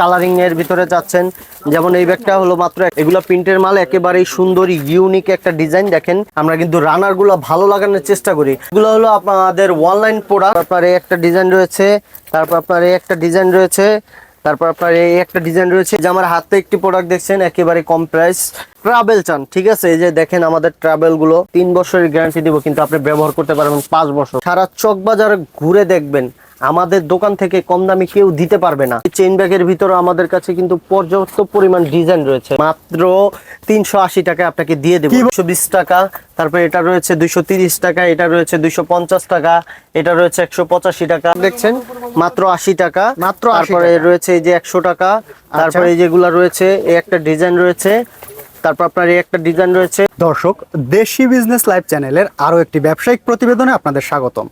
Colouring এর ভিতরে যাচ্ছেন। যেমন এই ব্যাগটা হলো মাত্র এগুলো প্রিন্টের মাল, একেবারেই সুন্দর ইউনিক একটা ডিজাইন দেখেন। আমরা কিন্তু রানারগুলো ভালো লাগানোর চেষ্টা করি। এগুলো হলো আপনাদের অনলাইন প্রোডাক্ট তারপরে একটা ডিজাইন রয়েছে, তারপর আপনার একটা ডিজাইন রয়েছে, তারপর আপনার এই একটা ডিজাইন রয়েছে। যে আমার হাতে একটি প্রোডাক্ট দেখছেন, একেবারে কম প্রাইস ট্রাভেল চান, ঠিক আছে? এই যে দেখেন আমাদের ট্রাভেলগুলো। তিন বছরের গ্যারান্টি দিব, কিন্তু আপনি ব্যবহার করতে পারবেন পাঁচ বছর। সারা চক বাজার ঘুরে দেখবেন। আমাদের দোকান থেকে কম দামে কেউ দিতে পারবে না। চেইন ব্যাগের ভিতরে আমাদের কাছে কিন্তু পর্যাপ্ত পরিমাণ ডিজাইন রয়েছে। মাত্র তিনশো আশি টাকা আপনাকে দিয়ে দেবো। দুশো বিশ টাকা তারপরে এটা রয়েছে দুইশো তিরিশ টাকা এটা রয়েছে দুইশো পঞ্চাশ টাকা এটা রয়েছে একশো পঁচাশি টাকা। দেখছেন? মাত্র আশি টাকা। মাত্র 80 তারপরে রয়েছে এই যে একশো টাকা। তারপরে এই যেগুলা রয়েছে এই একটা ডিজাইন রয়েছে। তারপর আপনার এই একটা ডিজাইন রয়েছে। দর্শক দেশি বিজনেস লাইভ চ্যানেলের আরও একটি ব্যবসায়িক প্রতিবেদনে আপনাদের স্বাগতম।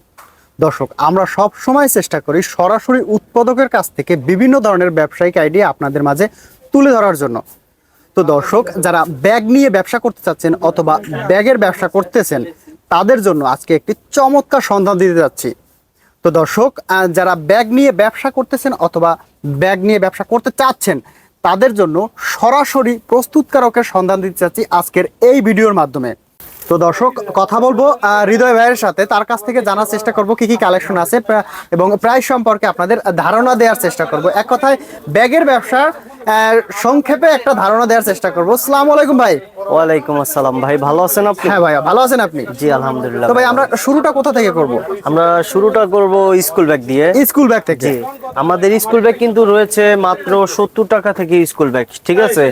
দর্শক, আমরা সব সময় চেষ্টা করি সরাসরি উৎপাদকের কাছ থেকে বিভিন্ন ধরনের ব্যবসায়িক আইডিয়া আপনাদের মাঝে তুলে ধরার জন্য। তো দর্শক, যারা ব্যাগ নিয়ে ব্যবসা করতে চাচ্ছেন অথবা ব্যাগের ব্যবসা করতেছেন, তাদের জন্য আজকে একটি চমৎকার সন্ধান দিতে যাচ্ছি। তো দর্শক যারা ব্যাগ নিয়ে ব্যবসা করতেছেন অথবা ব্যাগ নিয়ে ব্যবসা করতে চাচ্ছেন, তাদের জন্য সরাসরি প্রস্তুতকারকের সন্ধান দিতে চাচ্ছি আজকের এই ভিডিওর মাধ্যমে। তো দর্শক কথা বলব হৃদয় ভাইয়ের সাথে। তার কাছ থেকে জানার চেষ্টা করব কি কি কালেকশন আছে এবং প্রাইস সম্পর্কে আপনাদের ধারণা দেওয়ার চেষ্টা করব। এক কথায় ব্যাগের ব্যবসার সংক্ষেপে একটা ধারণা দেওয়ার চেষ্টা করব। আসসালামু আলাইকুম ভাই। ওয়ালাইকুম আসসালাম। ভাই ভালো আছেন আপনি? হ্যাঁ ভাইয়া ভালো আছেন আপনি? জি আলহামদুলিল্লাহ। তো ভাই আমরা শুরুটা কোথা থেকে করব? আমরা শুরুটা করব স্কুল ব্যাগ দিয়ে। স্কুল ব্যাগ থেকে। জি আমাদের স্কুল ব্যাগ কিন্তু রয়েছে মাত্র সত্তর টাকা থেকে স্কুল ব্যাগ ঠিক আছে?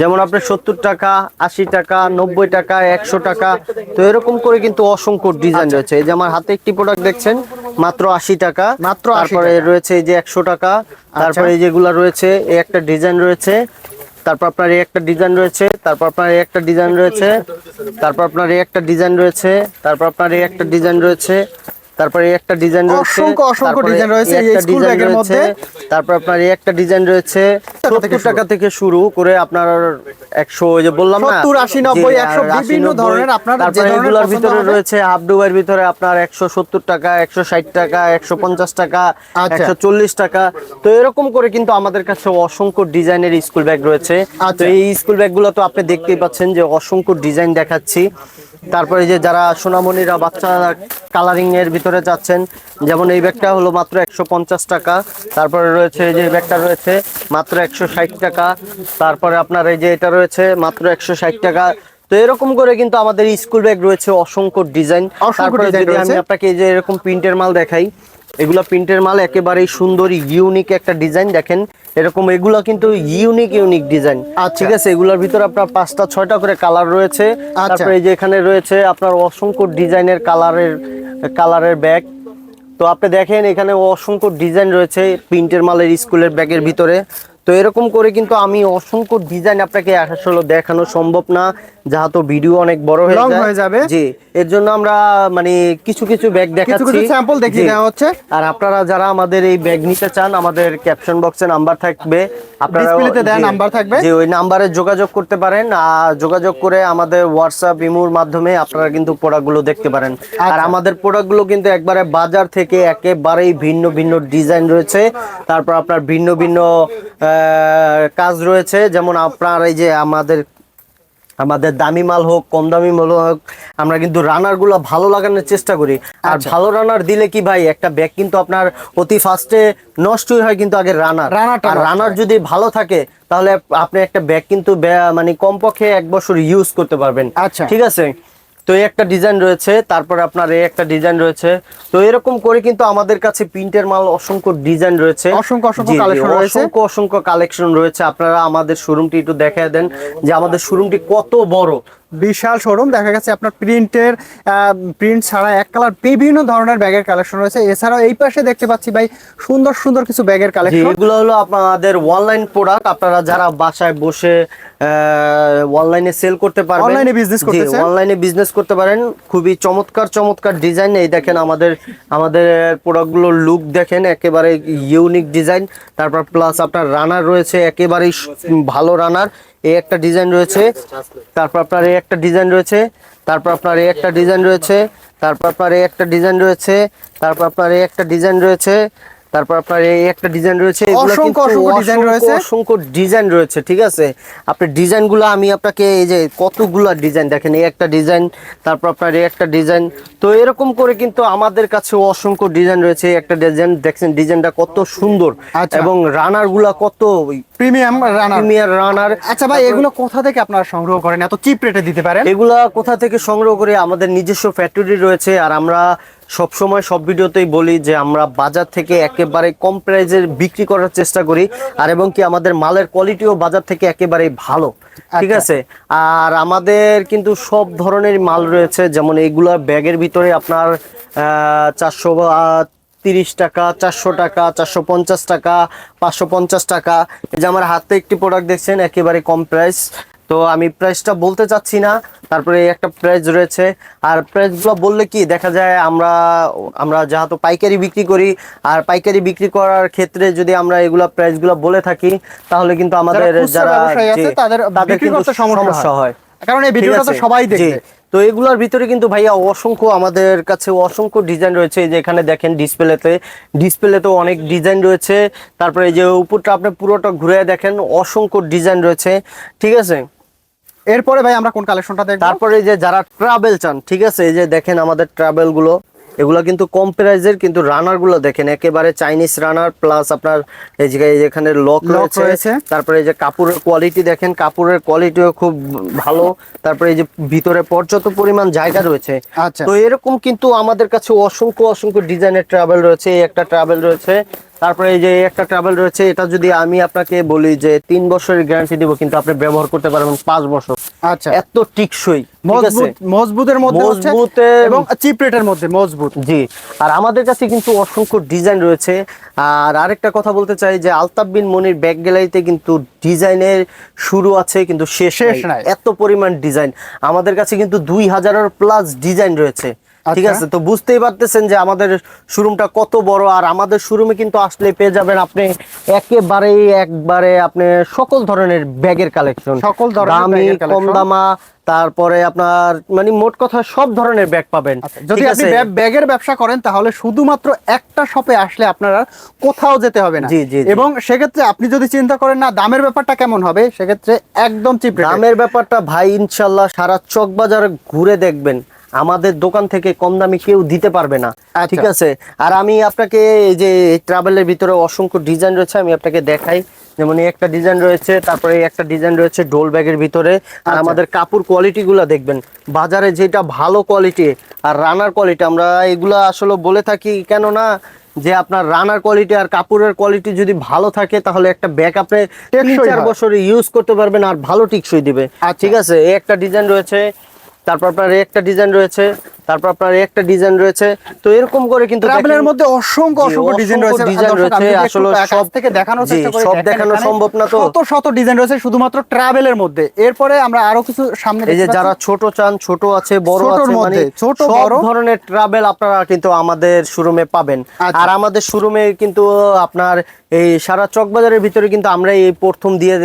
যেমন আপনার সত্তর টাকা আশি টাকা নব্বই টাকা একশো টাকা তো এরকম করে কিন্তু অসংখ্য ডিজাইন রয়েছে। এই যে আমার হাতে একটি প্রোডাক্ট দেখছেন মাত্র আশি টাকা। মাত্র 80 তারপরে রয়েছে এই যে একশো টাকা। তারপরে এই যেগুলা রয়েছে এই একটা ডিজাইন রয়েছে। তারপর আপনার এই একটা ডিজাইন রয়েছে তারপর আপনার এই একটা ডিজাইন রয়েছে। তারপর আপনার এই একটা ডিজাইন রয়েছে তারপর আপনার এই একটা ডিজাইন রয়েছে। তারপরে একটা ডিজাইন রয়েছে অসংখ্য অসংখ্য ডিজাইন রয়েছে এই স্কুল ব্যাগের মধ্যে। তারপর আপনার এই একটা ডিজাইন রয়েছে টাকা থেকে সত্তর টাকা থেকে শুরু করে আপনার একশো ওই যে বললাম না 70, 80, 90, জি, 100 বিভিন্ন ধরনের আপনার যে ধরনের ভিতরে রয়েছে হাফ ডুবার ভিতরে আপনার একশো সত্তর টাকা একশো ষাট টাকা একশো পঞ্চাশ টাকা আচ্ছা। একশো চল্লিশ টাকা তো এরকম করে কিন্তু আমাদের কাছে অসংখ্য ডিজাইনের স্কুল ব্যাগ রয়েছে তো আচ্ছা। এই স্কুল ব্যাগগুলো তো আপনি দেখতেই পাচ্ছেন যে অসংখ্য ডিজাইন দেখাচ্ছি তারপরে যে যারা সোনামণিরা বাচ্চা কালারিং এর ভিতরে যাচ্ছেন যেমন এই ব্যাগটা হলো মাত্র একশো পঞ্চাশ টাকা তারপরে রয়েছে এই যে ব্যাগটা রয়েছে মাত্র একশো ষাট টাকা তারপরে আপনার এই যে এটা রয়েছে মাত্র একশো ষাট টাকা। তো এরকম করে কিন্তু আমাদের স্কুল ব্যাগ রয়েছে অসংখ্য ডিজাইন তারপরে যদি আমি আপনাকে এই যে এরকম প্রিন্টের মাল দেখাই এগুলো প্রিন্টের মাল একেবারেই সুন্দর ইউনিক একটা ডিজাইন দেখেন। এরকম এগুলা কিন্তু ইউনিক ইউনিক ডিজাইন আর ঠিক আছে এগুলার ভিতরে আপনার পাঁচটা ছয়টা করে কালার রয়েছে। আচ্ছা। তারপরে এই যে এখানে রয়েছে আপনার অসংখ্য ডিজাইনের কালারের কালারের ব্যাগ তো আপনি দেখেন এখানে অসংখ্য ডিজাইন রয়েছে প্রিন্টের মালের স্কুলের ব্যাগের ভিতরে। তো এরকম করে কিন্তু আমি অসংখ্য ডিজাইন আপনাকে আসলে দেখানো সম্ভব না যাহাতো ভিডিও অনেক বড় হয়ে যাবে। জি এর জন্য আমরা মানে কিছু কিছু ব্যাগ দেখাচ্ছি কিছু স্যাম্পল দেখিয়ে দেওয়া হচ্ছে। আর আপনারা যারা আমাদের এই ব্যাগ নিতে চান আমাদের ক্যাপশন বক্সে নাম্বার থাকবে। আপনারা Display-তে দেয়া নাম্বার থাকবে। জি ওই নাম্বারে যোগাযোগ করতে পারেন আর যোগাযোগ করে আমাদের হোয়াটসঅ্যাপ ইমুর মাধ্যমে আপনারা কিন্তু প্রোডাক্টগুলো দেখতে পারেন। আর আচ্ছা। আমাদের প্রোডাক্টগুলো কিন্তু একবারে বাজার থেকে একেবারেই ভিন্ন ভিন্ন ডিজাইন রয়েছে। তারপর আপনার ভিন্ন ভিন্ন কাজ রয়েছে। যেমন আপনার এই যে আমাদের আমাদের দামি মাল হোক কম দামি মাল হোক আমরা কিন্তু রানারগুলো ভালো লাগানোর চেষ্টা করি। আর আচ্ছা। ভালো রানার দিলে কি ভাই একটা ব্যাগ কিন্তু আপনার অতি ফার্স্টে নষ্টই হয় কিন্তু আগে রানার। রানারটা আর রানার যদি ভালো থাকে তাহলে আপনি একটা ব্যাগ কিন্তু মানে কমপক্ষে এক বছর ইউজ করতে পারবেন। আচ্ছা। ঠিক আছে? তো এই একটা ডিজাইন রয়েছে তারপরে আপনার এই একটা ডিজাইন রয়েছে। তো এরকম করে কিন্তু আমাদের কাছে প্রিন্টের মাল অসংখ্য ডিজাইন রয়েছে। অসংখ্য অসংখ্য জি, রয়েছে। অসংখ্য অসংখ্য কালেকশন রয়েছে। আপনারা আমাদের শোরুমটি একটু দেখা দেন যে আমাদের শোরুমটি কত বড়। বিশাল শোরুম দেখা গেছে আপনার প্রিন্টের প্রিন্ট ছাড়া এক কালার বিভিন্ন ধরনের ব্যাগের কালেকশন রয়েছে। এছাড়াও এই পাশে দেখতে পাচ্ছি ভাই সুন্দর সুন্দর কিছু ব্যাগের কালেকশন এগুলো হলো আপনাদের অনলাইন প্রোডাক্ট আপনারা যারা বাসায় বসে অনলাইনে সেল করতে পারবেন Online এ business করতেছে? অনলাইনে বিজনেস করতে পারেন। খুবই চমৎকার চমৎকার ডিজাইন এই দেখেন আমাদের আমাদের প্রোডাক্টগুলোর লুক দেখেন একেবারে ইউনিক ডিজাইন তারপর প্লাস আপনার রানার রয়েছে একেবারেই ভালো রানার এই একটা ডিজাইন রয়েছে, তারপর আপনার এই একটা ডিজাইন রয়েছে, তারপর আপনার এই একটা ডিজাইন রয়েছে, তারপর আপনার এই একটা ডিজাইন রয়েছে, তারপর আপনার এই একটা ডিজাইন রয়েছে তারপর আপনার এই একটা ডিজাইন রয়েছে অসংখ্য, অসংখ্য ডিজাইন রয়েছে। অসংখ্য ডিজাইন রয়েছে ঠিক আছে? আপনার ডিজাইনগুলো আমি আপনাকে এই যে কতগুলো ডিজাইন দেখেন এই একটা ডিজাইন তারপর আপনার এই একটা ডিজাইন তো এরকম করে কিন্তু আমাদের কাছে অসংখ্য ডিজাইন রয়েছে একটা ডিজাইন দেখছেন ডিজাইনটা কত সুন্দর আচ্ছা। এবং রানারগুলা কত প্রিমিয়াম রানার প্রিমিয়ার রানার আচ্ছা ভাই এগুলো কোথা থেকে আপনারা সংগ্রহ করেন? এত চিপ রেটে দিতে পারেন? এগুলা কোথা থেকে সংগ্রহ করে? আমাদের নিজস্ব ফ্যাক্টরি রয়েছে আর আমরা সব সময় সব ভিডিওতেই বলি যে আমরা বাজার থেকে একেবারে কম প্রাইজের বিক্রি করার চেষ্টা করি। আর এবং কি আমাদের মালের কোয়ালিটিও বাজার থেকে একেবারে ভালো। ঠিক আচ্ছা। আছে? আর আমাদের কিন্তু সব ধরনের মাল রয়েছে যেমন এইগুলা ব্যাগের ভিতরে আপনার চারশো তিরিশ টাকা চারশো টাকা চারশো পঞ্চাশ টাকা পাঁচশো পঞ্চাশ টাকা। এই যে আমার হাতে একটি প্রোডাক্ট দেখছেন একেবারে কম প্রাইস তো আমি প্রাইসটা বলতে চাচ্ছি না তারপরে একটা প্রাইস রয়েছে। আর প্রাইসগুলো বললে কি দেখা যায় আমরা আমরা যেহেতু পাইকারি বিক্রি করি আর পাইকারি বিক্রি করার ক্ষেত্রে যদি আমরা এগুলা প্রাইসগুলো বলে থাকি তাহলে কিন্তু আমাদের যারা জি, তাদের কিন্তু সমস্যা হয়। কারণ এই ভিডিওটা তো সবাই দেখে তো এগুলোর ভিতরে কিন্তু ভাইয়া অসংখ্য আমাদের কাছে অসংখ্য ডিজাইন রয়েছে। এই যে এখানে দেখেন ডিসপ্লেতে ডিসপ্লেতেও অনেক ডিজাইন রয়েছে। তারপরে এই যে উপরটা আপনি পুরোটা ঘুরে দেখেন অসংখ্য ডিজাইন রয়েছে। ঠিক আছে? এরপরে ভাই আমরা কোন কালেকশনটা দেখব? তারপরে যে যারা ট্রাভেল চান ঠিক আছে? এই যে দেখেন আমাদের ট্রাভেলগুলো এগুলো কিন্তু কম প্রাইজের কিন্তু রানারগুলো দেখেন। একেবারে চাইনিজ রানার প্লাস আপনার এই যে এখানে লক রয়েছে। তারপরে এই যে কাপড়ের কোয়ালিটি দেখেন কাপড়ের কোয়ালিটিও খুব ভালো। তারপরে এই যে ভিতরে পর্যাপ্ত পরিমাণ জায়গা রয়েছে। আচ্ছা। তো এরকম কিন্তু আমাদের কাছে অসংখ্য অসংখ্য ডিজাইনের ট্রাভেল রয়েছে। এই একটা ট্রাভেল রয়েছে। তারপরে এই যে একটা ট্রাভেল রয়েছে এটা যদি আমি আপনাকে বলি যে তিন বছরের গ্যারান্টি দিব কিন্তু আপনি ব্যবহার করতে পারবেন পাঁচ বছর। আচ্ছা। এত টিকসই মজবুত মজবুতের মধ্যে এবং চিপ রেটের মধ্যে মজবুত। জি আর আমাদের কাছে কিন্তু অসংখ্য ডিজাইন রয়েছে। আর আরেকটা কথা বলতে চাই যে আলতাফ বিন মনির ব্যাগ গ্যালারিতে কিন্তু ডিজাইনের শুরু আছে কিন্তু শেষ নাই। এত পরিমাণ ডিজাইন আমাদের কাছে কিন্তু দুই হাজারের প্লাস ডিজাইন রয়েছে। ঠিক আচ্ছা। আছে তো বুঝতেই পারতেছেন যে আমাদের শোরুমটা কত বড় আর আমাদের শোরুমে কিন্তু আসলে পেয়ে যাবেন আপনি একেবারেই একবারে আপনি সকল ধরনের ব্যাগের কালেকশন সকল ধরনের দামি কম দামা তারপরে আপনার মানে মোট কথা সব ধরনের ব্যাগ পাবেন। আচ্ছা, যদি আপনি ব্যাগের ব্যবসা করেন তাহলে শুধুমাত্র একটা শপে আসলে আপনারা কোথাও যেতে হবে না। জি, জি, জি। এবং সেক্ষেত্রে আপনি যদি চিন্তা করেন না দামের ব্যাপারটা কেমন হবে? সেক্ষেত্রে একদম চিপ দামের ব্যাপারটা ভাই ইনশাল্লাহ সারা চক বাজার ঘুরে দেখবেন। আমাদের দোকান থেকে কম দামে কেউ দিতে পারবে না আচ্ছা। ঠিক আছে আর আমি আপনাকে এই যে ট্রাভেলের ভিতরে অসংখ্য ডিজাইন রয়েছে আমি আপনাকে দেখাই যেমন একটা ডিজাইন রয়েছে তারপরে একটা ডিজাইন রয়েছে ডোল ব্যাগের ভিতরে আর আচ্ছা। আমাদের কাপড় কোয়ালিটি গুলা দেখবেন বাজারে যেটা ভালো কোয়ালিটি আর রানার কোয়ালিটি আমরা এগুলা আসলে বলে থাকি কেন না যে আপনার রানার কোয়ালিটি আর কাপড়ের কোয়ালিটি যদি ভালো থাকে তাহলে একটা ব্যাগ আপনি তিন চার। বছর ইউজ করতে পারবেন আর ভালো টিকসই দিবে আচ্ছা। ঠিক আছে এই একটা ডিজাইন রয়েছে তারপর আপনার একটা ডিজাইন রয়েছে তারপর আপনার একটা ডিজাইন রয়েছে তো এরকম করে কিন্তু ট্রাভেলের দেখেন- মধ্যে অসংখ্য অসংখ্য ডিজাইন রয়েছে ডিজাইন রয়েছে, আসলে সব- থেকে দেখানোর জি, চেষ্টা করি সব দেখানো সম্ভব না তো। শত শত ডিজাইন রয়েছে শুধুমাত্র ট্রাভেলের মধ্যে এরপরে আমরা আরও কিছু সামনে এই যে যারা ছোট চান ছোট আছে বড় আছে মানে ছোট, বড়। ধরনের ট্রাভেল আপনারা কিন্তু আমাদের শোরুমে পাবেন আচ্ছা। আর আমাদের শোরুমে কিন্তু আপনার এই সারা চকবাজারের ভিতরে কিন্তু আমরা এই প্রথম দিয়ে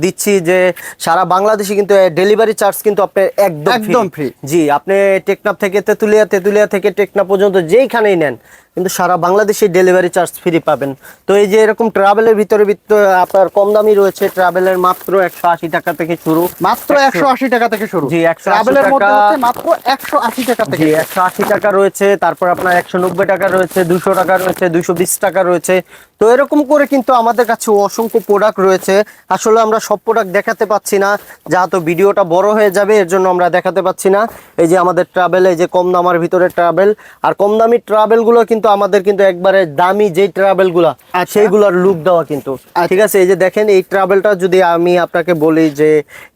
দিচ্ছি যে সারা বাংলাদেশে কিন্তু ডেলিভারি চার্জ কিন্তু আপনার একদম একদম free। জি আপনি টেকনাপ থেকে তেঁতুলিয়া তেঁতুলিয়া থেকে টেকনাপ পর্যন্ত যেইখানেই নেন কিন্তু সারা বাংলাদেশে ডেলিভারি চার্জ ফ্রি পাবেন। তো এই যে এরকম ট্রাভেলের ভিতরে ভিতরে আপনার কম দামি রয়েছে ট্রাভেলের মাত্র একশো আশি টাকা থেকে শুরু। মাত্র একশো আশি টাকা থেকে শুরু। জি, 180 ট্রাভেলের টাকা। মাত্র একশো আশি টাকা থেকে। একশো আশি টাকা রয়েছে তারপর আপনার একশো নব্বই টাকা রয়েছে দুশো টাকা রয়েছে দুশো বিশ টাকা রয়েছে। তো এরকম করে কিন্তু আমাদের কাছে অসংখ্য প্রোডাক্ট রয়েছে। আসলে আমরা সব প্রোডাক্ট দেখাতে পাচ্ছি না যেহেতু ভিডিওটা বড় হয়ে যাবে এর জন্য আমরা দেখাতে পাচ্ছি না। এই যে আমাদের ট্রাভেল এই যে কম দামার ভিতরে ট্রাভেল আর কম দামি ট্রাভেলগুলো কিন্তু আমাদের কিন্তু একবারে দামি যেই ট্রাভেলগুলা আচ্ছা। সেইগুলোর লুক দেওয়া কিন্তু ঠিক আছে এই যে দেখেন এই ট্রাভেলটা যদি আমি আপনাকে বলি যে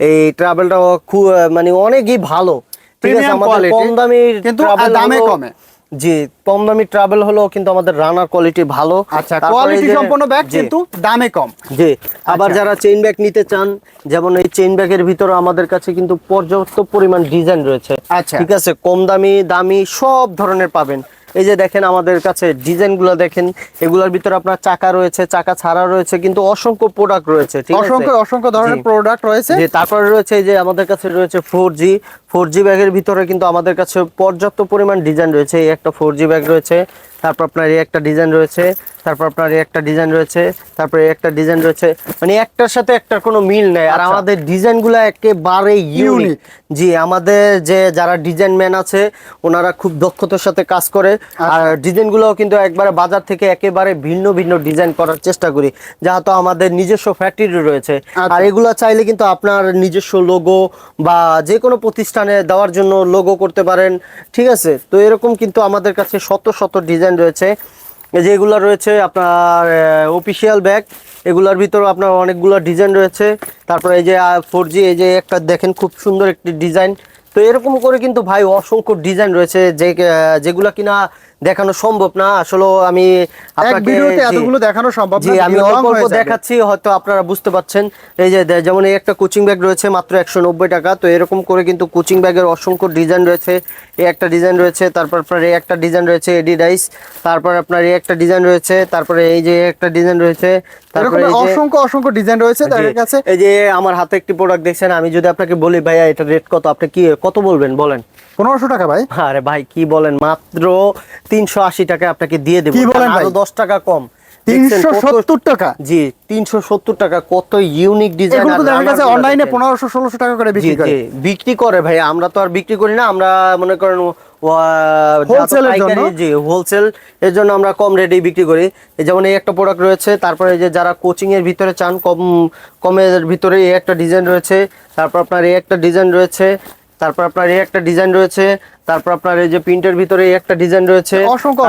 এই ট্রাভেলটা খুব মানে অনেকই ভালো ঠিক আছে আমাদের কম দামি কিন্তু দামে কমে। জি কম দামি ট্রাভেল হলো কিন্তু আমাদের রানার কোয়ালিটি ভালো আচ্ছা কোয়ালিটি সম্পন্ন ব্যাগ কিন্তু দামে কম জি আবার আচ্ছা। যারা চেইন ব্যাগ নিতে চান যেমন এই চেইন ব্যাগের ভিতরে আমাদের কাছে কিন্তু পর্যাপ্ত পরিমাণ ডিজাইন রয়েছে আচ্ছা। ঠিক আছে কম দামি দামি সব ধরনের পাবেন এই যে দেখেন আমাদের কাছে ডিজাইনগুলো দেখেন এগুলোর ভিতরে আপনার চাকা রয়েছে চাকা ছাড়া রয়েছে কিন্তু অসংখ্য প্রোডাক্ট রয়েছে ঠিক আছে? অসংখ্য অসংখ্য ধরনের প্রোডাক্ট রয়েছে। যে তারপরে রয়েছে এই যে আমাদের কাছে রয়েছে ফোর জি ফোর জি ব্যাগের ভিতরে কিন্তু আমাদের কাছে পর্যাপ্ত পরিমাণ ডিজাইন রয়েছে এই একটা ফোর জি ব্যাগ রয়েছে। তারপর আপনার এই একটা ডিজাইন রয়েছে তারপর আপনার এই একটা ডিজাইন রয়েছে তারপরে একটা ডিজাইন রয়েছে। মানে একটার সাথে একটার কোনো মিল নেই। আর আচ্ছা। আমাদের ডিজাইনগুলো একেবারে ইউনিক জি আমাদের যে যারা ডিজাইন ম্যান আছে ওনারা খুব দক্ষতার সাথে কাজ করে। আচ্ছা। আর ডিজাইনগুলোও কিন্তু একবারে বাজার থেকে একেবারে ভিন্ন ভিন্ন ডিজাইন করার চেষ্টা করি। যেহেতু আমাদের নিজস্ব ফ্যাক্টরি রয়েছে। আচ্ছা। আর এগুলো চাইলে কিন্তু আপনার নিজস্ব লোগো বা যে কোনো প্রতিষ্ঠানে দেওয়ার জন্য লোগো করতে পারেন। ঠিক আছে? তো এরকম কিন্তু আমাদের কাছে শত শত ডিজাইন রয়েছে। যেগুলো রয়েছে আপনার অফিসিয়াল ব্যাগ এগুলোর ভিতরে আপনার অনেকগুলো ডিজাইন রয়েছে। তারপরে এই যে ফোর এই যে একটা দেখেন খুব সুন্দর একটি ডিজাইন। তো এরকম করে কিন্তু ভাই অসংখ্য ডিজাইন রয়েছে যে যেগুলো কিনা দেখানো সম্ভব না। আসলে আমি আপনাকে এতগুলো দেখানো সম্ভব না আমি অল্প অল্প দেখাচ্ছি হয়তো আপনারা বুঝতে পারছেন। এই যে যেমন এই একটা কোচিং ব্যাগ রয়েছে মাত্র একশো নব্বই টাকা তো এরকম করে কিন্তু কোচিং ব্যাগের অসংখ্য ডিজাইন রয়েছে। এই একটা ডিজাইন রয়েছে তারপর আপনার এই একটা ডিজাইন রয়েছে এডিডাইস তারপর আপনার এই একটা ডিজাইন রয়েছে তারপরে এই যে একটা ডিজাইন রয়েছে তারপরে অসংখ্য অসংখ্য ডিজাইন রয়েছে তাদের কাছে। এই যে আমার হাতে একটি প্রোডাক্ট দেখছেন আমি যদি আপনাকে বলি ভাইয়া এটা রেট কত? আপনি কি কত বলবেন? বলেন। পনেরোশো টাকা ভাই। আরে ভাই কি বলেন? মাত্র তিনশো আশি টাকা আপনাকে দিয়ে দেবো। কি বলেন? আরও দশ টাকা কম। দেখছেন তিনশো কত- সত্তর টাকা। জি টাকা। কত ইউনিক ডিজাইন এগুলো তো দেখা গেছে অনলাইনে টাকা করে বিক্রি করে। বিক্রি করে ভাই। আমরা তো আর বিক্রি করি না। আমরা মনে করেন জি হোলসেল এর জন্য? আমরা কম রেটে বিক্রি করি। যেমন এই একটা প্রোডাক্ট রয়েছে তারপরে এই যে যারা কোচিং এর ভিতরে চান কম কমের ভিতরে এই একটা ডিজাইন রয়েছে। তারপর আপনার এই একটা ডিজাইন রয়েছে। তারপর আপনার এই একটা ডিজাইন রয়েছে তারপর আপনার এই যে প্রিন্টের ভিতরে এই একটা ডিজাইন রয়েছে অসংখ্য।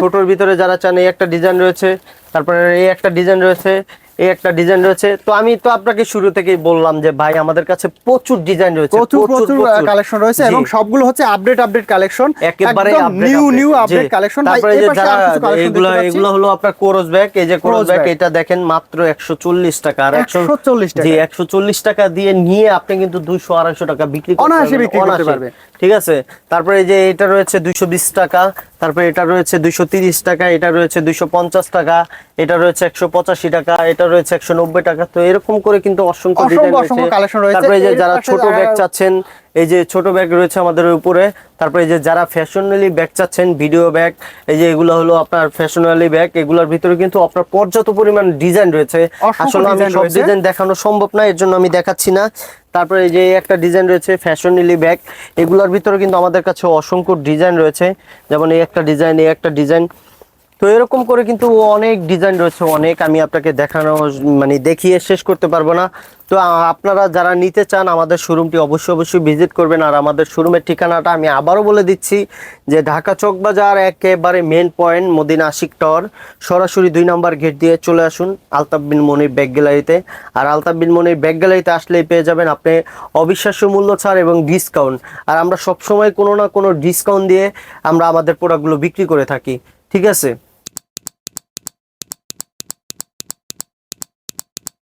ছোটর ভিতরে যারা চান এই একটা ডিজাইন রয়েছে তারপরে এই একটা ডিজাইন রয়েছে এই একটা ডিজাইন রয়েছে। তো আমি তো আপনাকে শুরু থেকেই বললাম যে ভাই আমাদের কাছে প্রচুর ডিজাইন রয়েছে প্রচুর প্রচুর কালেকশন রয়েছে এবং সবগুলো হচ্ছে আপডেট আপডেট কালেকশন একেবারে নিউ নিউ আপডেট কালেকশন তারপরে যে যারা এগুলো এগুলো হলো আপনার কোরস ব্যাগ এই যে কোরস ব্যাগ এটা দেখেন মাত্র 140 টাকা। আর 140 টাকা। জি 140 টাকা দিয়ে নিয়ে আপনি কিন্তু 200 250 টাকা বিক্রি করতে পারবেন, বিক্রি করতে। পারবে। ঠিক আছে? তারপরে এই যে এটা রয়েছে 220 টাকা তারপরে এটা রয়েছে 230 টাকা এটা রয়েছে 250 টাকা এটা রয়েছে 185 টাকা এটা রয়েছে 190 টাকা। তো এরকম করে কিন্তু অসংখ্য অসংখ্য ডিজাইন রয়েছে। তারপরে যে যারা ছোট ব্যাগ চাচ্ছেন এই যে ছোট ব্যাগ রয়েছে আমাদের উপরে তারপরে এই যে যারা ফ্যাশনালি ব্যাগ চাচ্ছেন ভিডিও ব্যাগ এই যে এগুলো হলো আপনার ফ্যাশনালি ব্যাগ এগুলোর ভিতরে কিন্তু আপনার পর্যাপ্ত পরিমাণ ডিজাইন রয়েছে। আসলে আমি সব ডিজাইন দেখানো সম্ভব না এর জন্য আমি দেখাচ্ছি না। তারপরে এই যে একটা ডিজাইন রয়েছে ফ্যাশনালি ব্যাগ এগুলোর ভিতরে কিন্তু আমাদের কাছে অসংখ্য ডিজাইন রয়েছে। যেমন এই একটা ডিজাইন এই একটা ডিজাইন তো এরকম করে কিন্তু অনেক ডিজাইন রয়েছে, অনেক আমি আপনাকে দেখানো মানে দেখিয়ে শেষ করতে পারব না। তো আপনারা যারা নিতে চান, আমাদের শোরুমটি অবশ্যই অবশ্যই ভিজিট করবেন। আর আমাদের শোরুমের ঠিকানাটা আমি আবারও বলে দিচ্ছি, যে ঢাকা চক বাজার, একেবারে main point Madina Ashiq tower সরাসরি দুই নম্বর গেট দিয়ে চলে আসুন, আলতাফ বিন মনির ব্যাগ গ্যালারিতে আর আলতাফ বিন মনির ব্যাগ গ্যালারিতে আসলেই পেয়ে যাবেন আপনি অবিশ্বাস্য মূল্য ছাড় এবং ডিসকাউন্ট আর আমরা সবসময় কোনো না কোনো ডিসকাউন্ট দিয়ে আমরা আমাদের প্রোডাক্টগুলো বিক্রি করে থাকি। ঠিক আছে?